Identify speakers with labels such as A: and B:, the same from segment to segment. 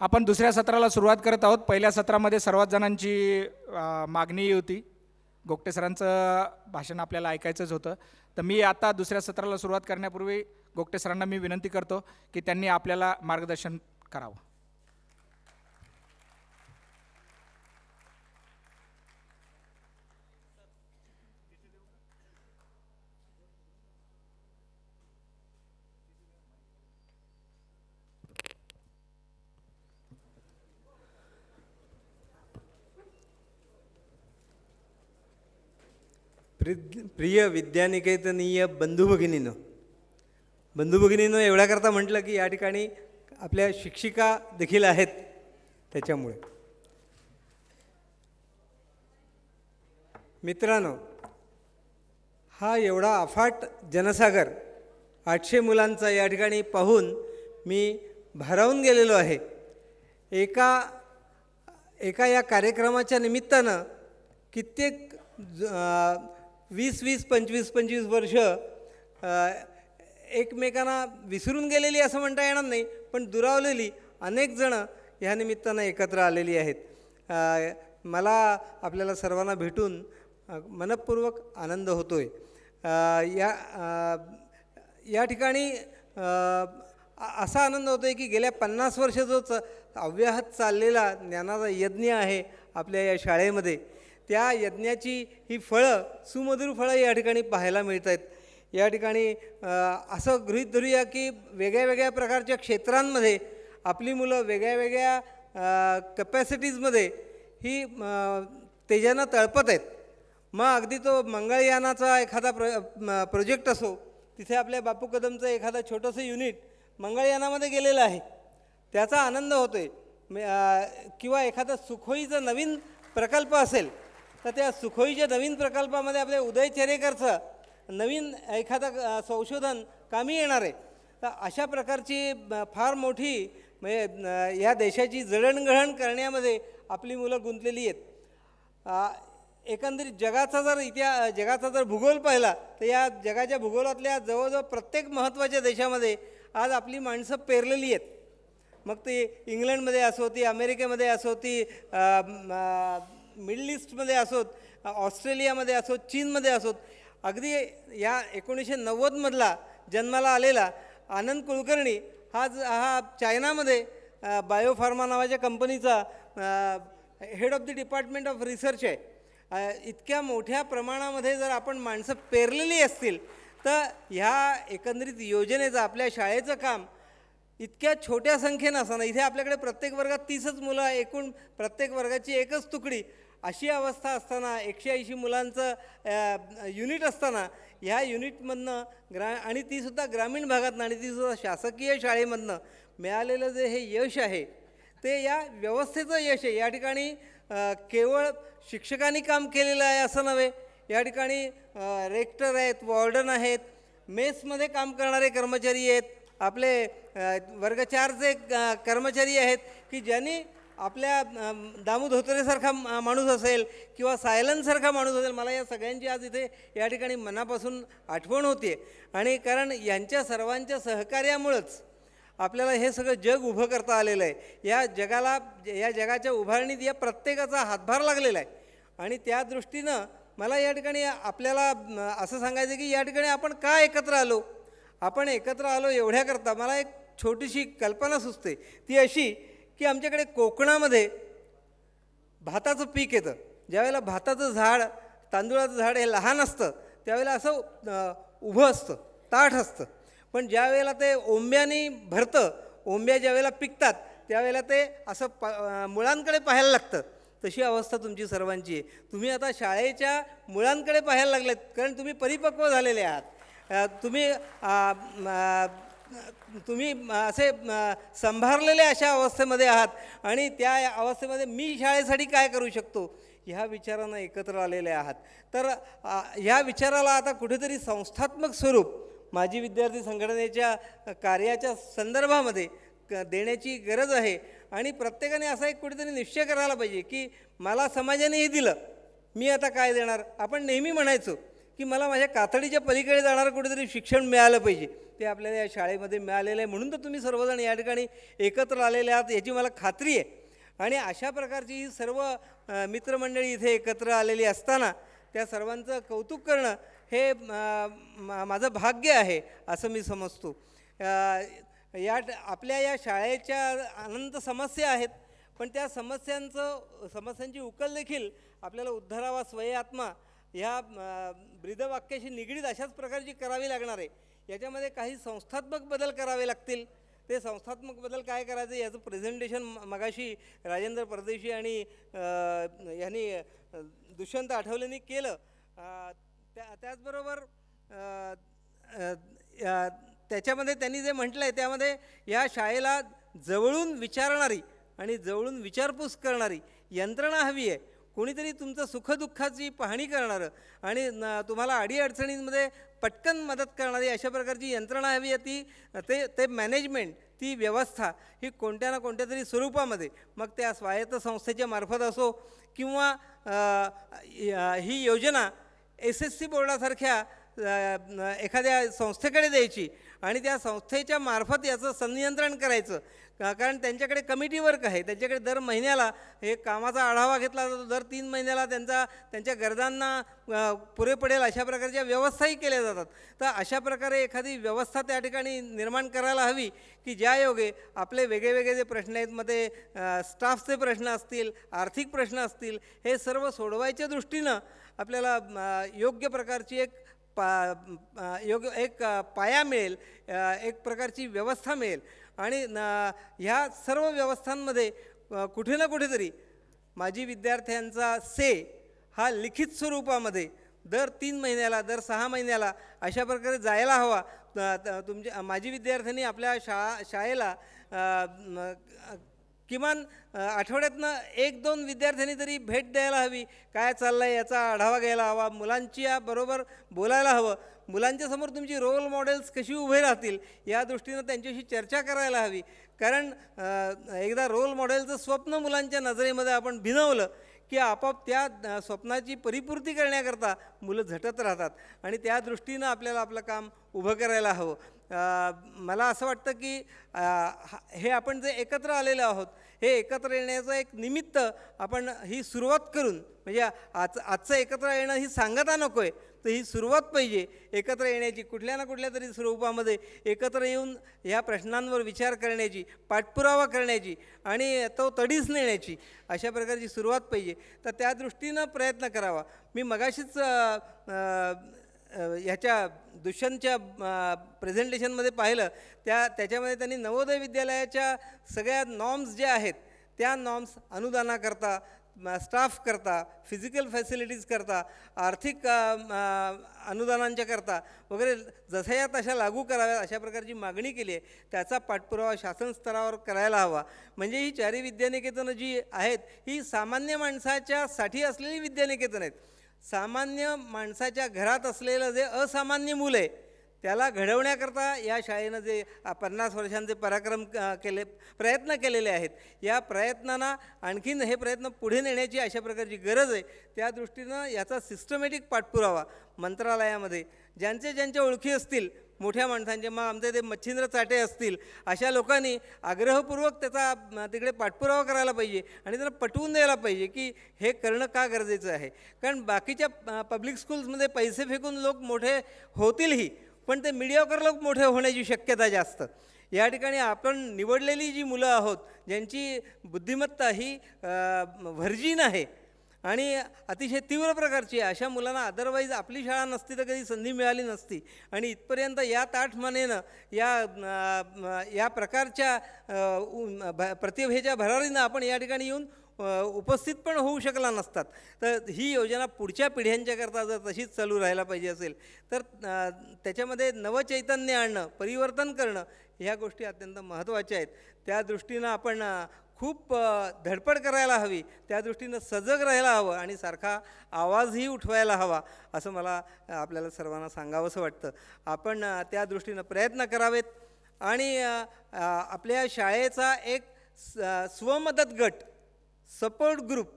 A: आपण दुसऱ्या सत्राला सुरुवात करत आहोत. पहिल्या सत्रामध्ये सर्वात जणांची मागणी होती. गोगटे सरांचं भाषण आपल्याला ऐकायचंच होतं. तर मी आता दुसऱ्या सत्राला सुरुवात करण्यापूर्वी गोगटे सरांना मी विनंती करतो की त्यांनी आपल्याला मार्गदर्शन करावं.
B: प्रि- प्रिय विद्यानिकेतनीय बंधुभगिनीनं बंधुभगिनीनं एवढ्याकरता म्हटलं की या ठिकाणी आपल्या शिक्षिका देखील आहेत त्याच्यामुळे. मित्रांनो हा एवढा अफाट जनसागर आठशे मुलांचा या ठिकाणी पाहून मी भारावून गेलेलो आहे. एका एका या कार्यक्रमाच्या निमित्तानं कित्येक ज- वीस वीस पंचवीस पंचवीस वर्ष एकमेकांना विसरून गेलेली असं म्हणता येणार नाही पण दुरावलेली अनेक जणं ह्या निमित्तानं एकत्र आलेली आहेत. मला आपल्याला सर्वांना भेटून मनपूर्वक आनंद होतो आहे या या ठिकाणी असा आनंद होतो आहे की गेल्या पन्नास वर्ष जो च अव्याहत चाललेला ज्ञानाचा यज्ञ आहे आपल्या या शाळेमध्ये. त्या यज्ञाची ही फळं सुमधुर फळं या ठिकाणी पाहायला मिळत आहेत या ठिकाणी असं गृहीत धरूया की वेगळ्या वेगळ्या प्रकारच्या क्षेत्रांमध्ये आपली मुलं वेगळ्या वेगळ्या कपॅसिटीजमध्ये ही तेजानं तळपत आहेत. मग अगदी तो मंगळयानाचा एखादा प्र प्रोजेक्ट असो तिथे आपल्या बापू कदमचं एखादं छोटंसं युनिट मंगळयानामध्ये गेलेलं आहे. त्याचा आनंद होतो आहे किंवा एखादा सुखोईचा नवीन प्रकल्प असेल तर त्या सुखोईच्या नवीन प्रकल्पामध्ये आपल्या उदय चेरेकरचं नवीन एखादं संशोधन कामी येणार आहे. तर अशा प्रकारची फार मोठी म्हणजे ह्या या देशाची जडणघडण करण्यामध्ये आपली मुलं गुंतलेली आहेत. एकंदरीत जगाचा जर इतिहा जगाचा जर भूगोल पाहिला तर या जगाच्या भूगोलातल्या जवळजवळ प्रत्येक महत्त्वाच्या देशामध्ये आज आपली माणसं पेरलेली आहेत. मग ती इंग्लंडमध्ये असो ती अमेरिकेमध्ये असो ती मिडल ईस्टमध्ये असोत ऑस्ट्रेलियामध्ये असोत चीनमध्ये असोत अगदी या एकोणीसशे नव्वदमधला जन्माला आलेला आनंद कुलकर्णी हा ज- हा चायनामध्ये बायोफार्मा नावाच्या कंपनीचा head of the department of research आहे. इतक्या मोठ्या प्रमाणामध्ये जर आपण माणसं पेरलेली असतील तर ह्या एकंदरीत योजनेचं आपल्या शाळेचं काम इतक्या छोट्या संख्येनं असताना इथे आपल्याकडे प्रत्येक वर्गात तीसच मुलं एकूण प्रत्येक वर्गाची एकच तुकडी अशी अवस्था असताना एकशे ऐंशी मुलांचं युनिट असताना ह्या युनिटमधनं ग्रा आणि तीसुद्धा ग्रामीण भागातनं आणि तीसुद्धा शासकीय शाळेमधनं मिळालेलं जे हे यश आहे ते या व्यवस्थेचं यश आहे. या ठिकाणी केवळ शिक्षकांनी काम केलेलं आहे असं नव्हे या ठिकाणी रेक्टर आहेत वॉर्डन आहेत मेसमध्ये काम करणारे कर्मचारी आहेत आपले वर्ग चारचे कर्मचारी आहेत की ज्यांनी आपल्या अ, दामू धोत्रेसारखा माणूस असेल किंवा सायलनसारखा माणूस असेल मला या सगळ्यांची आज इथे या ठिकाणी मनापासून आठवण होते. आणि कारण यांच्या सर्वांच्या सहकार्यामुळंच आपल्याला हे सगळं जग उभं करता आलेलं आहे. या जगाला या जगाच्या उभारणीत या प्रत्येकाचा हातभार लागलेला आहे. आणि त्या दृष्टीनं मला या ठिकाणी आपल्याला असं सांगायचं की या ठिकाणी आपण का एकत्र आलो? आपण एकत्र आलो एवढ्याकरता मला एक छोटीशी कल्पना सुचते. ती अशी की आमच्याकडे कोकणामध्ये भाताचं पीक येतं. ज्यावेळेला भाताचं झाड तांदूळाचं झाड हे लहान असतं त्यावेळेला असं उभं असतं ताठ असतं. पण ज्या वेळेला ते ओंब्यानी भरतं ओंब्या ज्यावेळेला पिकतात त्यावेळेला ते असं प मुळांकडे पाहायला लागतं. तशी अवस्था तुमची सर्वांची आहे. तुम्ही आता शाळेच्या मुळांकडे पाहायला लागलेत कारण तुम्ही परिपक्व झालेले आहात. तुम्ही तुम्ही असे संभारलेले अशा अवस्थेमध्ये आहात आणि त्या अवस्थेमध्ये मी शाळेसाठी काय करू शकतो? ह्या विचारानं एकत्र आलेले आहात. तर ह्या विचाराला आता कुठेतरी संस्थात्मक स्वरूप माजी विद्यार्थी संघटनेच्या कार्याच्या संदर्भामध्ये क देण्याची गरज आहे. आणि प्रत्येकाने असा एक कुठेतरी निश्चय करायला पाहिजे की मला समाजाने हे दिलं मी आता काय देणार? आपण नेहमी म्हणायचो की मला माझ्या कातडीच्या पलीकडे जाणारं कुठेतरी शिक्षण मिळालं पाहिजे. ते आपल्याला या शाळेमध्ये मिळालेलं आहे. म्हणून तर तुम्ही सर्वजण या ठिकाणी एकत्र आलेले आहात याची मला खात्री आहे. आणि अशा प्रकारची ही सर्व मित्रमंडळी इथे एकत्र आलेली असताना त्या सर्वांचं कौतुक करणं हे मा- माझं भाग्य आहे असं मी समजतो. या आपल्या या शाळेच्या अनंत समस्या आहेत पण त्या समस्यांचं समस्यांची उकल देखील आपल्याला उद्धारावा स्वय आत्मा ह्या अ, ब्रीदवाक्याशी निगडीत अशाच प्रकारची करावी लागणार आहे. याच्यामध्ये काही संस्थात्मक बदल करावे लागतील. ते संस्थात्मक बदल काय करायचं याचं प्रेझेंटेशन मगाशी राजेंद्र परदेशी आणि अ, यांनी दुष्यंत आठवलेंनी केलं. त्या त्याचबरोबर त्याच्यामध्ये त्यांनी जे म्हटलं आहे त्यामध्ये या शाळेला जवळून विचारणारी आणि जवळून विचारपूस करणारी यंत्रणा हवी आहे. कोणीतरी तुमचं सुखदुःखाची पाहणी करणारं आणि न- तुम्हाला अडीअडचणींमध्ये पटकन मदत करणारी अशा प्रकारची यंत्रणा हवी आहे ती ते ते मॅनेजमेंट ती व्यवस्था ही कोणत्या ना कोणत्या तरी स्वरूपामध्ये. मग त्या स्वायत्त संस्थेच्या मार्फत असो किंवा ही योजना एस एस सी बोर्डासारख्या एखाद्या संस्थेकडे द्यायची आणि त्या संस्थेच्या मार्फत याचं संनियंत्रण करायचं. कारण त्यांच्याकडे कमिटी वर्क आहे. त्यांच्याकडे दर महिन्याला हे कामाचा आढावा घेतला जातो. दर तीन महिन्याला त्यांचा त्यांच्या गरजांना पुरे पडेल अशा प्रकारच्या व्यवस्थाही केल्या जातात. तर अशा प्रकारे एखादी व्यवस्था त्या ठिकाणी निर्माण करायला हवी की ज्या योगे आपले वेगळे वेगळे जे प्रश्न आहेत मध्ये स्टाफचे प्रश्न असतील आर्थिक प्रश्न असतील हे सर्व सोडवायच्या दृष्टीनं आपल्याला योग्य प्रकारची एक पा योग्य एक पाया मिळेल एक प्रकारची व्यवस्था मिळेल. आणि न- ह्या सर्व व्यवस्थांमध्ये कुठे ना कुठेतरी माजी विद्यार्थ्यांचा से हा लिखित स्वरूपामध्ये दर तीन महिन्याला दर सहा महिन्याला अशा प्रकारे जायला हवा. त- तुमच्या माजी विद्यार्थ्यांनी आपल्या शाळा शाळेला किमान आठवड्यातनं एक दोन विद्यार्थ्यांनी तरी भेट द्यायला हवी. काय चाललं आहे याचा आढावा घ्यायला हवा. मुलांची या बरोबर बोलायला हवं. मुलांच्या समोर तुमची रोल मॉडेल्स कशी उभे राहतील या दृष्टीनं त्यांच्याशी चर्चा करायला हवी. कारण एकदा रोल मॉडेलचं स्वप्न मुलांच्या नजरेमध्ये आपण भिनवलं की आपाप त्या स्वप्नाची परिपूर्ती करण्याकरता मुलं झटत राहतात आणि त्या दृष्टीनं आपल्याला आपलं काम उभं करायला हवं. मला असं वाटतं की हा- हे आपण जे एकत्र आलेलो आहोत हे एकत्र येण्याचं एक निमित्त आपण ही सुरुवात करून म्हणजे आज आजचं एकत्र येणं ही सांगता नको आहे तर ही सुरुवात पाहिजे. एकत्र येण्याची कुठल्या ना कुठल्या तरी स्वरूपामध्ये एकत्र येऊन ह्या प्रश्नांवर विचार करण्याची पाठपुरावा करण्याची आणि तो तडीस नेण्याची अशा प्रकारची सुरुवात पाहिजे. तर त्या दृष्टीनं प्रयत्न करावा. मी मगाशीच ह्याच्या दुष्यंतच्या प्रेझेंटेशनमध्ये पाहिलं त्या त्याच्यामध्ये त्यांनी नवोदय विद्यालयाच्या सगळ्या नॉर्म्स ज्या आहेत त्या नॉर्म्स अनुदानाकरता स्टाफ करता फिजिकल फॅसिलिटीज करता आर्थिक अनुदानांच्या करता वगैरे जशा या तशा लागू कराव्या अशा प्रकारची मागणी केली आहे त्याचा पाठपुरावा शासन स्तरावर करायला हवा. म्हणजे ही चारी विद्यानिकेतनं जी आहेत ही सामान्य माणसाच्यासाठी असलेली विद्यानिकेतन आहेत. सामान्य माणसाच्या घरात असलेलं जे असामान्य मूल आहे त्याला घडवण्याकरता या शाळेनं जे पन्नास वर्षांचे पराक्रम केले प्रयत्न केलेले आहेत. या प्रयत्नांना आणखीन हे प्रयत्न पुढे नेण्याची अशा प्रकारची गरज आहे. त्या दृष्टीनं याचा सिस्टमॅटिक पाठपुरावा मंत्रालयामध्ये ज्यांचे ज्यांच्या ओळखी असतील मोठ्या माणसांचे मग आमचे ते मच्छिंद्र चाटे असतील अशा लोकांनी आग्रहपूर्वक त्याचा तिकडे पाठपुरावा करायला पाहिजे आणि त्यांना पटवून द्यायला पाहिजे की हे करणं का गरजेचं आहे. कारण बाकीच्या पब्लिक स्कूल्समध्ये पैसे फेकून लोक मोठे होतीलही पण ते मीडियाकर लोक मोठे होण्याची शक्यता जास्त. या ठिकाणी आपण निवडलेली जी मुलं आहोत ज्यांची बुद्धिमत्ता ही व्हर्जिन आहे आणि अतिशय तीव्र प्रकारची आहे. अशा मुलांना अदरवाईज आपली शाळा नसती तर कधी संधी मिळाली नसती. आणि इथपर्यंत या ताठमानेनं या या प्रकारच्या भ- प्रतिभेच्या भरारीनं आपण या ठिकाणी येऊन उपस्थित पण होऊ शकला नसतात. तर ही योजना पुढच्या पिढ्यांच्याकरता जर तशीच चालू राहायला पाहिजे असेल तर त्याच्यामध्ये नवचैतन्य आणणं परिवर्तन करणं ह्या गोष्टी अत्यंत महत्त्वाच्या आहेत. त्या दृष्टीनं आपण खूप धडपड करायला हवी. त्या दृष्टीनं सजग राहायला हवं आणि सारखा आवाजही उठवायला हवा असं मला आपल्याला सर्वांना सांगावंसं वाटतं. आपण त्या दृष्टीनं प्रयत्न करावेत आणि आपल्या शाळेचा एक स- स्वमदत गट सपोर्ट ग्रुप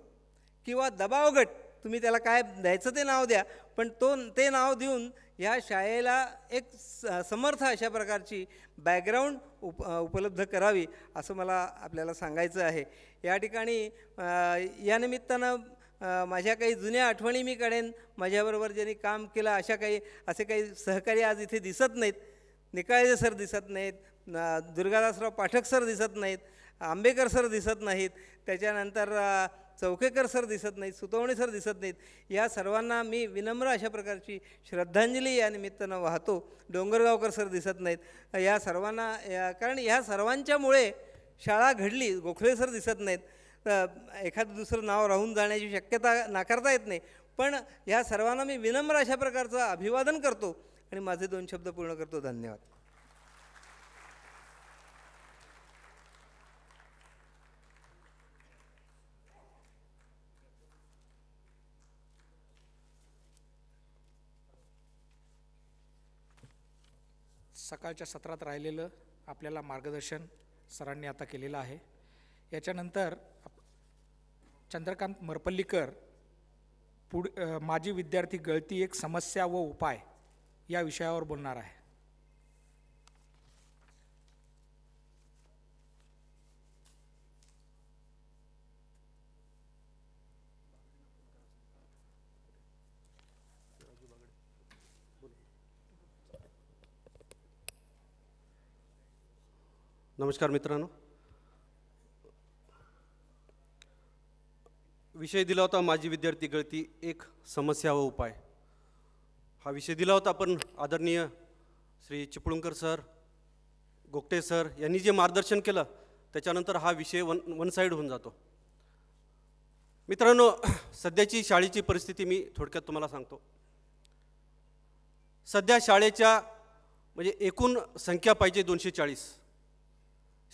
B: किंवा दबाव गट तुम्ही त्याला काय द्यायचं ते नाव द्या पण तो ते नाव देऊन ह्या शाळेला एक स- समर्थ अशा प्रकारची बॅकग्राऊंड उप उपलब्ध करावी असं मला आपल्याला सांगायचं आहे. या ठिकाणी या निमित्तानं माझ्या काही जुन्या आठवणी मी काढेन. माझ्याबरोबर ज्यांनी काम केलं अशा काही असे काही सहकारी आज इथे दिसत नाहीत. निकाळजे सर दिसत नाहीत. दुर्गादासराव पाठक सर दिसत नाहीत. आंबेकर सर दिसत नाहीत. त्याच्यानंतर चौकेकर सर दिसत नाहीत सुतवणे सर दिसत नाहीत. या सर्वांना मी विनम्र अशा प्रकारची श्रद्धांजली या निमित्तानं वाहतो. डोंगरगावकर सर दिसत नाहीत. या सर्वांना या कारण ह्या सर्वांच्यामुळे शाळा घडली गोखले सर दिसत नाहीत. एखादं दुसरं नाव राहून जाण्याची शक्यता नाकारता येत नाही. पण ह्या सर्वांना मी विनम्र अशा प्रकारचं अभिवादन करतो आणि माझे दोन शब्द पूर्ण करतो. धन्यवाद.
A: सकाळच्या सत्रात राहिलेलं आपल्याला मार्गदर्शन सरांनी आता केलेलं आहे. याच्यानंतर आप- चंद्रकांत मरपल्लीकर पुढ माजी विद्यार्थी गळती एक समस्या व उपाय या विषयावर बोलणार आहे.
C: नमस्कार मित्रांनो. विषय दिला होता माझी विद्यार्थी गळती एक समस्या व उपाय. हा विषय दिला होता आपण आदरणीय श्री चिपळूणकर सर गोगटे सर यांनी जे मार्गदर्शन केलं त्याच्यानंतर हा विषय वन वन साईड होऊन जातो. मित्रांनो सध्याची शाळेची परिस्थिती मी थोडक्यात तुम्हाला सांगतो. सध्या शाळेच्या म्हणजे एकूण संख्या पाहिजे दोनशे चाळीस.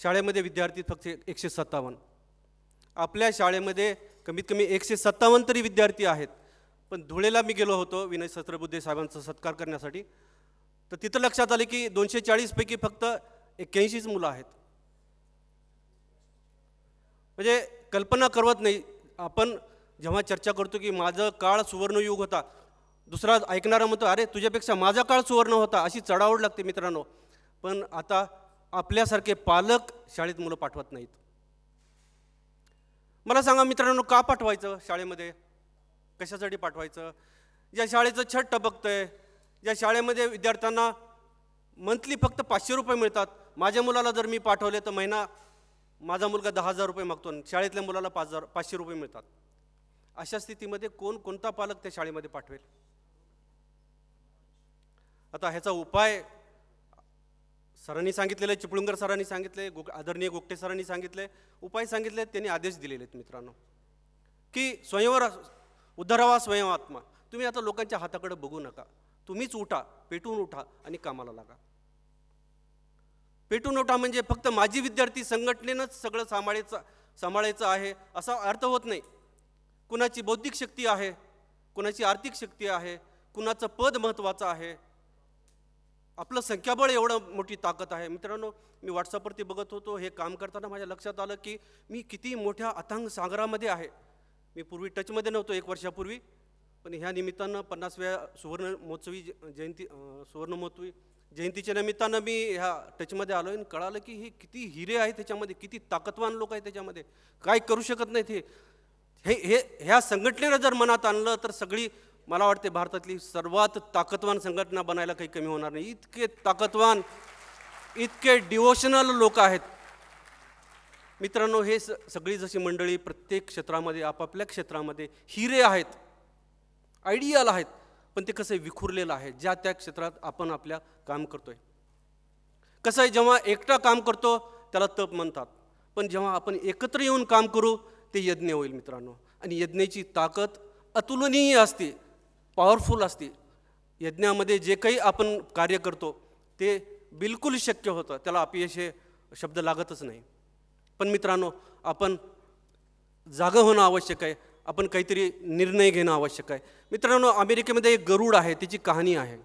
C: शाळेमध्ये विद्यार्थी फक्त एकशे सत्तावन्न. आपल्या शाळेमध्ये कमीत कमी एकशे सत्तावन्न तरी विद्यार्थी आहेत. पण धुळेला मी गेलो होतो विनय सत्रबुद्धे साहेबांचा सत्कार करण्यासाठी. तर तिथं लक्षात आले की दोनशे चाळीसपैकी फक्त एक्क्याऐंशीच मुलं आहेत. म्हणजे कल्पना करवत नाही. आपण जेव्हा चर्चा करतो की माझं काळ सुवर्णयुग होता दुसरा ऐकणारा म्हणतो अरे तुझ्यापेक्षा माझा काळ सुवर्ण होता अशी चढावड लागते मित्रांनो. पण आता आपल्यासारखे पालक शाळेत मुलं पाठवत नाहीत. मला सांगा मित्रांनो का पाठवायचं शाळेमध्ये? कशासाठी पाठवायचं? ज्या शाळेचं छत टबकतंय ज्या शाळेमध्ये विद्यार्थ्यांना मंथली फक्त पाचशे रुपये मिळतात. माझ्या मुलाला जर मी पाठवले तर महिना माझा मुलगा दहा हजार रुपये मागतो आणि शाळेतल्या मुलाला पाच हजार पाचशे रुपये मिळतात. अशा स्थितीमध्ये कोण कोणता पालक त्या शाळेमध्ये पाठवेल? आता ह्याचा उपाय सरांनी सांगितलेलं आहे चिपळूणकर सरांनी सांगितले गो आदरणीय गोगटे सरांनी सांगितले उपाय सांगितले त्यांनी आदेश दिलेले आहेत मित्रांनो. की स्वयंवर उद्धरावा स्वयं आत्मा. तुम्ही आता लोकांच्या हाताकडे बघू नका. तुम्हीच उठा पेटून उठा आणि कामाला लागा. पेटून उठा म्हणजे फक्त माझी विद्यार्थी संघटनेनंच सगळं सांभाळायचं सांभाळायचं आहे असा अर्थ होत नाही. कुणाची बौद्धिक शक्ती आहे कुणाची आर्थिक शक्ती आहे कुणाचं पद महत्त्वाचं आहे आपलं संख्याबळ एवढं मोठी ताकद आहे. मित्रांनो मी व्हॉट्सअपवरती बघत होतो हे काम करताना माझ्या लक्षात आलं की मी किती मोठ्या अथांग सागरामध्ये आहे. मी पूर्वी टचमध्ये नव्हतो एक वर्षापूर्वी पण ह्या निमित्तानं पन्नासव्या सुवर्ण महोत्सवी जयंती सुवर्णमहोत्सवी सुवर्ण महोत्सवी जयंतीच्या निमित्तानं मी ह्या टचमध्ये आलो आणि कळालं की हे किती हिरे आहेत त्याच्यामध्ये किती ताकदवान लोक आहेत त्याच्यामध्ये. काय करू शकत नाहीत हे हे ह्या संघटनेनं जर मनात आणलं तर सगळी मला वाटते भारतातली सर्वात ताकदवान संघटना बनायला काही कमी होणार नाही. इतके ताकदवान इतके डिवोशनल लोक आहेत. मित्रांनो हे स सगळी जशी मंडळी प्रत्येक क्षेत्रामध्ये आपापल्या क्षेत्रामध्ये हिरे आहेत आयडियल आहेत पण ते कसं आहे, विखुरलेलं आहे ज्या त्या क्षेत्रात आपण आपल्या काम करतोय. कसं आहे जेव्हा एकटा काम करतो त्याला तप म्हणतात. पण जेव्हा आपण एकत्र येऊन काम करू ते यज्ञ होईल मित्रांनो. आणि यज्ञाची ताकद अतुलनीय असते. पॉवरफुल असते. यज्ञामध्ये जे काही आपण कार्य करतो ते बिलकुल शक्य होतं. त्याला अपयश हे शब्द लागतच नाही. पण मित्रांनो आपण जागं होणं आवश्यक आहे. आपण काहीतरी निर्णय घेणं आवश्यक आहे. मित्रांनो अमेरिकेमध्ये एक गरुड आहे त्याची कहाणी आहे.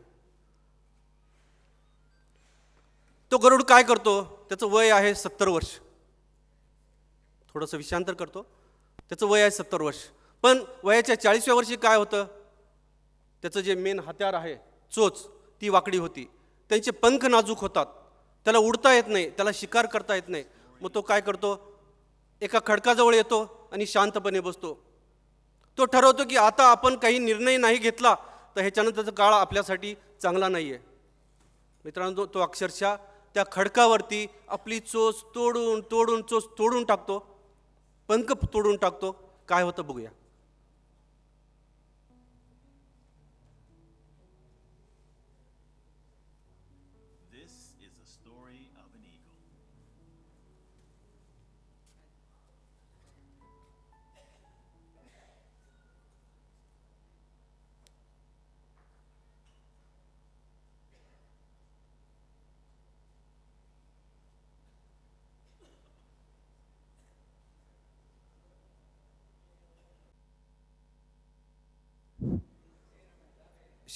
C: तो गरुड काय करतो? त्याचं वय आहे सत्तर वर्ष. थोडंसं विषांतर करतो. त्याचं वय आहे सत्तर वर्ष. पण वयाच्या चाळीसव्या वर्षी काय होतं? त्याचं जे मेन हत्यार आहे चोच ती वाकडी होती. त्यांचे पंख नाजूक होतात. त्याला उडता येत नाही त्याला शिकार करता येत नाही. मग तो काय करतो? एका खडकाजवळ येतो आणि शांतपणे बसतो. तो ठरवतो की आता आपण काही निर्णय नाही घेतला तर ह्याच्यानंतरचा काळ आपल्यासाठी चांगला नाही आहे मित्रांनो तो- तो अक्षरशः त्या खडकावरती आपली चोच तोडून तोडून चोच तोडून टाकतो. पंख तोडून टाकतो. काय होतं बघूया.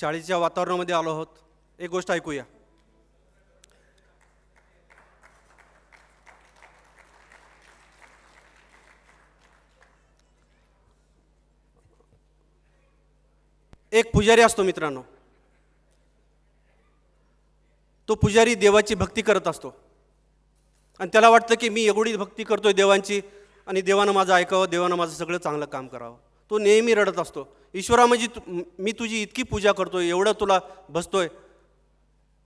C: शाळेच्या वातावरणामध्ये आलो आहोत. एक गोष्ट ऐकूया. एक पुजारी असतो मित्रांनो. तो पुजारी देवाची भक्ती करत असतो. आणि त्याला वाटतं की मी एवढी भक्ती करतोय देवांची आणि देवानं माझं ऐकावं देवानं माझं सगळं चांगलं काम करावं. तो नेहमी रडत असतो. ईश्वरा म्हणजे तु मी तुझी इतकी पूजा करतोय एवढं तुला बसतोय.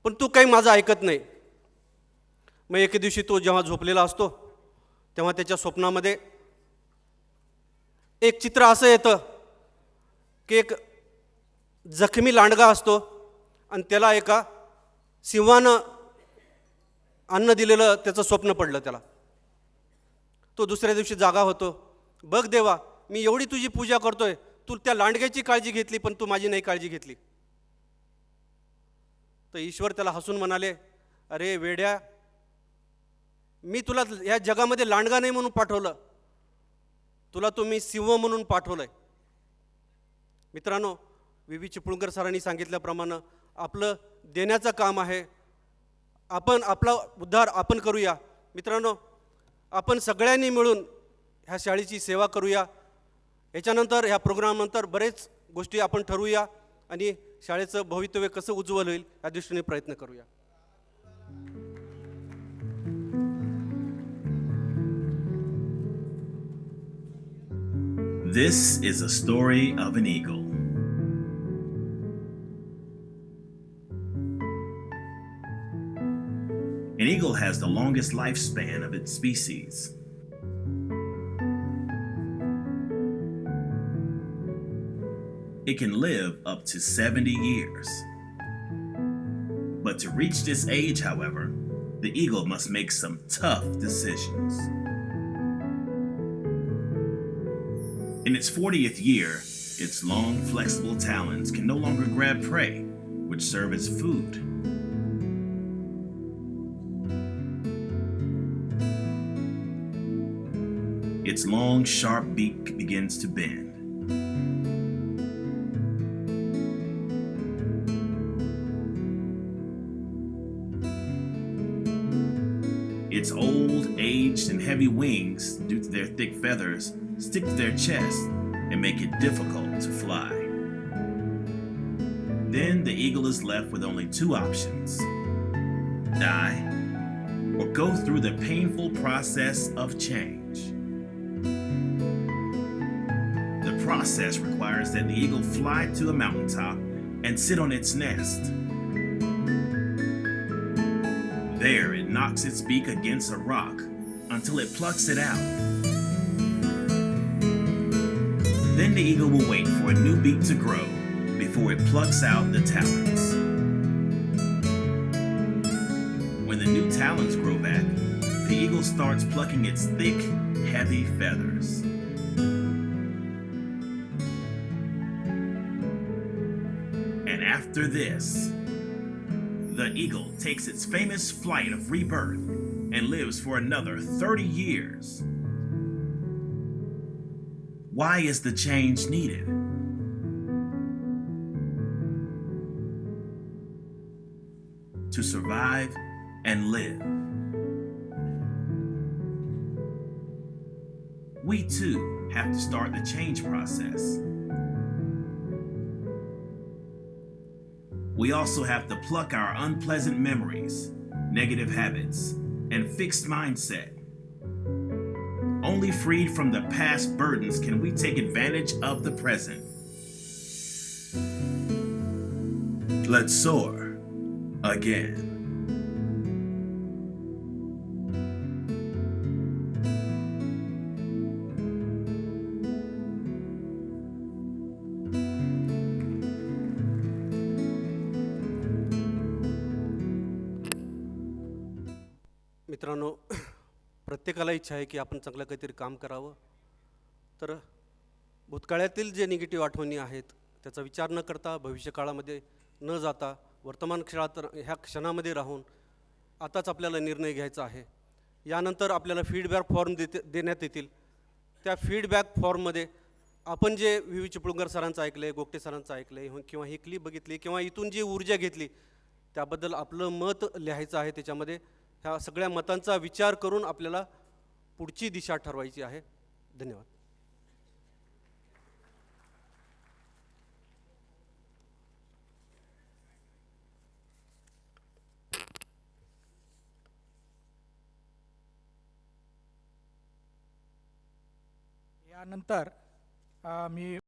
C: पण तू काही माझं ऐकत नाही. मग एके दिवशी तो जेव्हा झोपलेला असतो तेव्हा त्याच्या स्वप्नामध्ये एक चित्र असं येतं की एक जखमी लांडगा असतो आणि त्याला एका सिंहानं अन्न दिलेलं त्याचं स्वप्न पडलं त्याला. तो दुसऱ्या दिवशी जागा होतो. बघ देवा मी एवढी तुझी पूजा करतोय तू त्या लांडग्याची काळजी घेतली पण तू माझी नाही काळजी घेतली. तर ईश्वर त्याला हसून म्हणाले अरे वेड्या मी तुला या जगामध्ये लांडगा नाही म्हणून पाठवलं. तुला तुम्ही मी सिंह म्हणून पाठवलंय. मित्रांनो व्ही. व्ही. चिपळूणकर सरांनी सांगितल्याप्रमाणे आपलं देण्याचं काम आहे. आपण आपला उद्धार आपण करूया. मित्रांनो आपण सगळ्यांनी मिळून ह्या शाळेची सेवा करूया. याच्यानंतर ह्या प्रोग्रामनंतर बरेच गोष्टी आपण ठरवूया आणि शाळेचं भवितव्य कसं उज्ज्वल होईल या दृष्टीने प्रयत्न करूया
D: This is a story of an eagle. An eagle has the longest lifespan of its species. It can live up to 70 years. But to reach this age, however, the eagle must make some tough decisions. In its 40th year, its long, flexible talons can no longer grab prey, which serve as food. Its long, sharp beak begins to bend. And heavy wings, due to their thick feathers, stick to their chest and make it difficult to fly. Then the eagle is left with only two options die or go through the painful process of change. The process requires that the eagle fly to a mountaintop and sit on its nest. There, it knocks its beak against a rock until it plucks it out. Then the eagle will wait for a new beak to grow before it plucks out the talons. When the new talons grow back, the eagle starts plucking its thick, heavy feathers. And after this, the eagle takes its famous flight of rebirth and lives for another 30 years. Why is the change needed? To survive and live. We too have to start the change process. we also have to pluck our unpleasant memories, negative habits, and fixed mindset. Only freed from the past burdens can we take advantage of the present. Let's soar again.
C: प्रत्येकाला इच्छा आहे की आपण चांगलं काहीतरी काम करावं. तर भूतकाळातील जे निगेटिव्ह आठवणी आहेत त्याचा विचार न करता भविष्यकाळामध्ये न जाता वर्तमान क्षणात ह्या क्षणामध्ये राहून आताच आपल्याला निर्णय घ्यायचा आहे. यानंतर आपल्याला फीडबॅक फॉर्म देते देण्यात येतील. त्या फीडबॅक फॉर्ममध्ये आपण जे व्ही. व्ही. चिपळुंगर सरांचं ऐकलं आहे गोगटे सरांचं ऐकलं आहे हो, किंवा ही क्लिप बघितली किंवा इथून जी ऊर्जा घेतली त्याबद्दल आपलं मत लिहायचं आहे त्याच्यामध्ये. ह्या सगळ्या मतांचा विचार करून आपल्याला पुढची दिशा ठरवायची आहे. धन्यवाद.
A: यानंतर मी